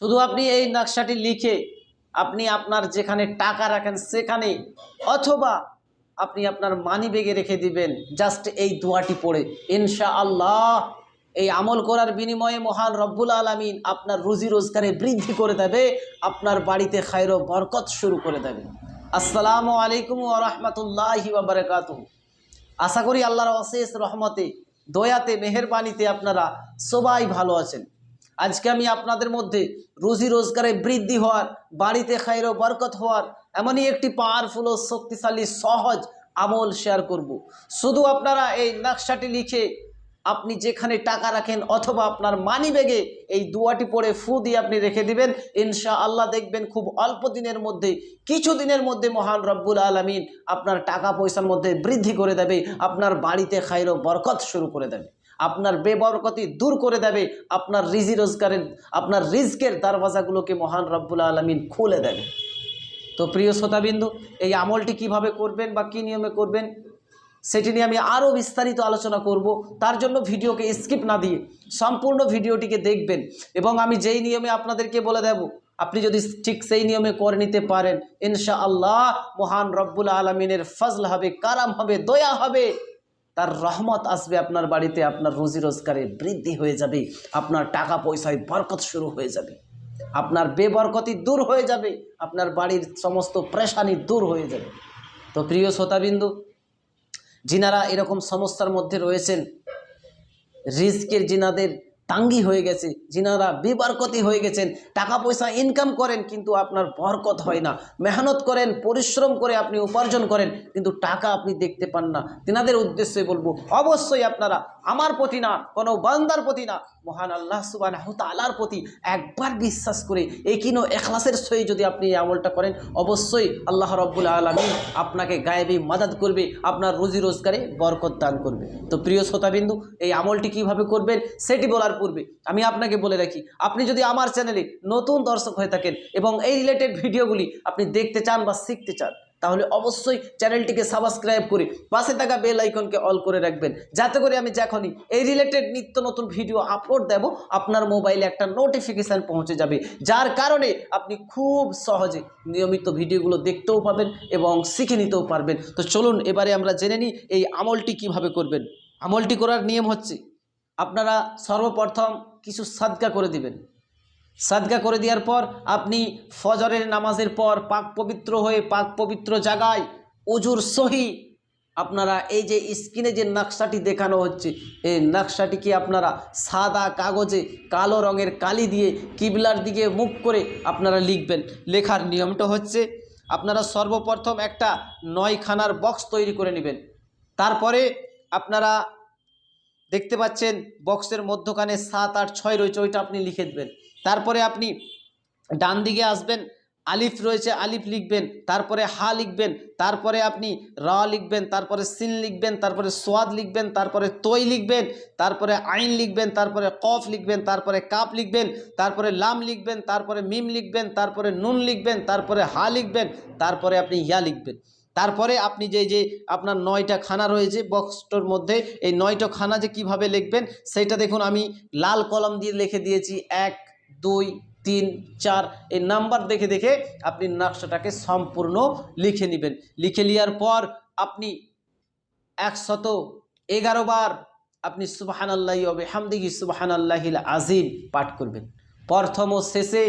শুধু আপনি এই নকশাটি লিখে আপনি আপনার যেখানে টাকা রাখেন সেখানে অথবা আপনি আপনার মানি বেগে রেখে দিবেন জাস্ট এই দোয়াটি পড়ে। ইনশা আল্লাহ এই আমল করার বিনিময়ে মহান রব্বুল আলমিন আপনার রুজি রোজগারে বৃদ্ধি করে দেবে, আপনার বাড়িতে খায়রো বরকত শুরু করে দেবে। আসসালামু আলাইকুম ওরহমতুল্লাহি বাবরকাত আশা করি আল্লাহর অশেষ রহমতে, দয়াতে, মেহেরবানিতে আপনারা সবাই ভালো আছেন। আজকে আমি আপনাদের মধ্যে রুজি রোজগারে বৃদ্ধি হওয়ার, বাড়িতে খাইরো বরকত হওয়ার এমনই একটি পাওয়ারফুল ও শক্তিশালী সহজ আমল শেয়ার করব। শুধু আপনারা এই নকশাটি লিখে আপনি যেখানে টাকা রাখেন অথবা আপনার মানি ব্যাগে এই দুয়াটি পড়ে ফু দিয়ে আপনি রেখে দিবেন ইনশা আল্লাহ দেখবেন খুব অল্প দিনের মধ্যে, কিছু দিনের মধ্যে মহান রব্বুল আলমিন আপনার টাকা পয়সার মধ্যে বৃদ্ধি করে দেবে, আপনার বাড়িতে খাইরো বরকত শুরু করে দেবে আপনার বেবরকতি দূর করে দেবে, আপনার রিজি রোজগারের, আপনার রিজকের দরওয়াজাগুলোকে মহান রব্বুল আলমিন খুলে দেবে। তো প্রিয় শ্রোতাবিন্দু, এই আমলটি কীভাবে করবেন বা কী নিয়মে করবেন, সেটি নিয়ে আমি আরও বিস্তারিত আলোচনা করব। তার জন্য ভিডিওকে স্কিপ না দিয়ে সম্পূর্ণ ভিডিওটিকে দেখবেন এবং আমি যেই নিয়মে আপনাদেরকে বলে দেব, আপনি যদি ঠিক সেই নিয়মে করে নিতে পারেন ইনশা আল্লাহ মহান রব্বুল আলমিনের ফজল হবে, কারাম হবে, দয়া হবে। তার রহমত আসবে আপনার বাড়িতে, আপনার রুজি রোজগারে বৃদ্ধি হয়ে যাবে, আপনার টাকা পয়সায় বরকত শুরু হয়ে যাবে। আপনার বেবরকতি দূর হয়ে যাবে, আপনার বাড়ির সমস্ত প্রেশানি দূর হয়ে যাবে। তো প্রিয় শ্রোতাবিন্দু, যিনারা এরকম সমস্যার মধ্যে রয়েছেন রিস্কের জিনাদের তাঙ্গি হয়ে গেছে যিনারা বেবরকতি হয়ে গেছেন, টাকা পয়সা ইনকাম করেন, কিন্তু আপনার বরকত হয় না। মেহনত করেন, পরিশ্রম করে আপনি উপার্জন করেন, কিন্তু টাকা আপনি দেখতে পান না। তিনাদের উদ্দেশ্যে বলব, অবশ্যই আপনারা আমার প্রতি না, কোনো বান্দার প্রতি না, মহান আল্লাহ সুবান আলার প্রতি একবার বিশ্বাস করে একিনো এখলাসের সই যদি আপনি এই আমলটা করেন, অবশ্যই আল্লাহ রব্বুল আলমী আপনাকে গায়েবী মাদাত করবে, আপনার রুজি রোজগারে বরকত দান করবে। তো প্রিয় শ্রোতাবিন্দু, এই আমলটি কীভাবে করবেন, সেটি বলার পূর্বে আমি আপনাকে বলে রাখি, আপনি যদি আমার চ্যানেলে নতুন দর্শক হয়ে থাকেন এবং এই রিলেটেড ভিডিওগুলি আপনি দেখতে চান বা শিখতে চান, তাহলে অবশ্যই চ্যানেলটিকে সাবস্ক্রাইব করে পাশে থাকা বেল আইকনকে অল করে রাখবেন। যাতে করে আমি যখনই এই রিলেটেড নিত্য নতুন ভিডিও আপলোড দেব, আপনার মোবাইলে একটা নোটিফিকেশান পৌঁছে যাবে, যার কারণে আপনি খুব সহজে নিয়মিত ভিডিওগুলো দেখতেও পাবেন এবং শিখে নিতেও পারবেন। তো চলুন, এবারে আমরা জেনে নিই এই আমলটি কীভাবে করবেন। আমলটি করার নিয়ম হচ্ছে আপনারা সর্বপ্রথম কিছু সাদকা করে দিবেন। সাদকা করে দেওয়ার পর আপনি ফজরের নামাজের পর পাক পবিত্র হয়ে পাক পবিত্র জায়গায় অজুর সহি আপনারা এই যে স্ক্রিনে যে নকশাটি দেখানো হচ্ছে, এই নকশাটিকে আপনারা সাদা কাগজে কালো রঙের কালি দিয়ে কিবলার দিকে মুখ করে আপনারা লিখবেন। লেখার নিয়মটা হচ্ছে আপনারা সর্বপ্রথম একটা নয়খানার বক্স তৈরি করে নেবেন। তারপরে আপনারা দেখতে পাচ্ছেন বক্সের মধ্যখানে সাত আট ছয় রয়েছে ওইটা আপনি লিখে দেবেন তারপরে আপনি ডান দিকে আসবেন আলিফ রয়েছে আলিফ লিখবেন তারপরে হা লিখবেন তারপরে আপনি র লিখবেন তারপরে সিন লিখবেন তারপরে সোয়াদ লিখবেন তারপরে তৈ লিখবেন তারপরে আইন লিখবেন তারপরে কফ লিখবেন তারপরে কাপ লিখবেন তারপরে লাম লিখবেন তারপরে মিম লিখবেন তারপরে নুন লিখবেন তারপরে হা লিখবেন তারপরে আপনি ইয়া লিখবেন তারপরে আপনি যে যে আপনার নয়টা খানা রয়েছে বক্সটোর মধ্যে, এই নয়টা খানা যে কীভাবে লিখবেন, সেইটা দেখুন আমি লাল কলম দিয়ে লিখে দিয়েছি। এক, দুই, তিন, চার, এই নাম্বার দেখে দেখে আপনি নকশাটাকে সম্পূর্ণ লিখে নেবেন। লিখে নেওয়ার পর আপনি একশত এগারো বার আপনি সুবাহান আল্লাহ হবে হামদিগি সুবাহান আল্লাহিল আজিম পাঠ করবেন। প্রথম ও শেষে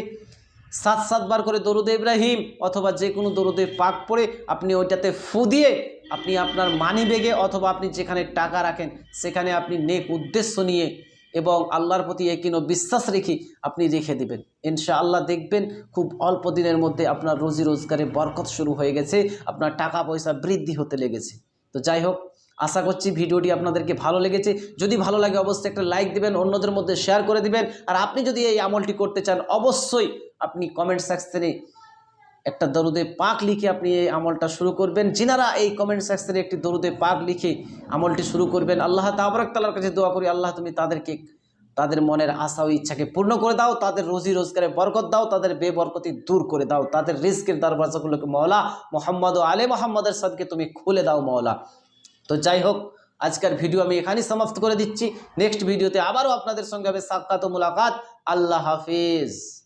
সাত সাতবার করে দরুদে ইব্রাহিম অথবা যে কোনো দরুদে পাক পড়ে আপনি ওইটাতে ফু দিয়ে আপনি আপনার মানি বেগে অথবা আপনি যেখানে টাকা রাখেন, সেখানে আপনি নেক উদ্দেশ্য নিয়ে এবং আল্লাহর প্রতি একিনো বিশ্বাস রেখে আপনি রেখে দিবেন। ইনশা আল্লাহ দেখবেন খুব অল্প দিনের মধ্যে আপনার রোজি রোজগারে বরকত শুরু হয়ে গেছে, আপনার টাকা পয়সা বৃদ্ধি হতে লেগেছে। তো যাই হোক, আশা করছি ভিডিওটি আপনাদেরকে ভালো লেগেছে। যদি ভালো লাগে অবশ্যই একটা লাইক দিবেন, অন্যদের মধ্যে শেয়ার করে দিবেন। আর আপনি যদি এই আমলটি করতে চান, অবশ্যই আপনি কমেন্ট সেকশনে একটা দরুদে পাক লিখে আপনি এই আমলটা শুরু করবেন। যিনারা এই কমেন্ট সেকশনে একটি দরুদে পাক লিখে আমলটি শুরু করবেন, আল্লাহ তাবরক তালার কাছে দোয়া করি, আল্লাহ তুমি তাদেরকে তাদের মনের আশা ও ইচ্ছাকে পূর্ণ করে দাও, তাদের রোজি রোজগারে বরকত দাও, তাদের বেবরকতি দূর করে দাও, তাদের রিস্কের দরবাজাগুলোকে মৌলা মোহাম্মদ ও আলে মোহাম্মদের সাদকে তুমি খুলে দাও মওলা। তো যাই হোক, আজকের ভিডিও আমি এখানেই সমাপ্ত করে দিচ্ছি। নেক্সট ভিডিওতে আবারও আপনাদের সঙ্গে হবে সাক্ষাৎ ও মুলাকাত। আল্লাহ হাফিজ।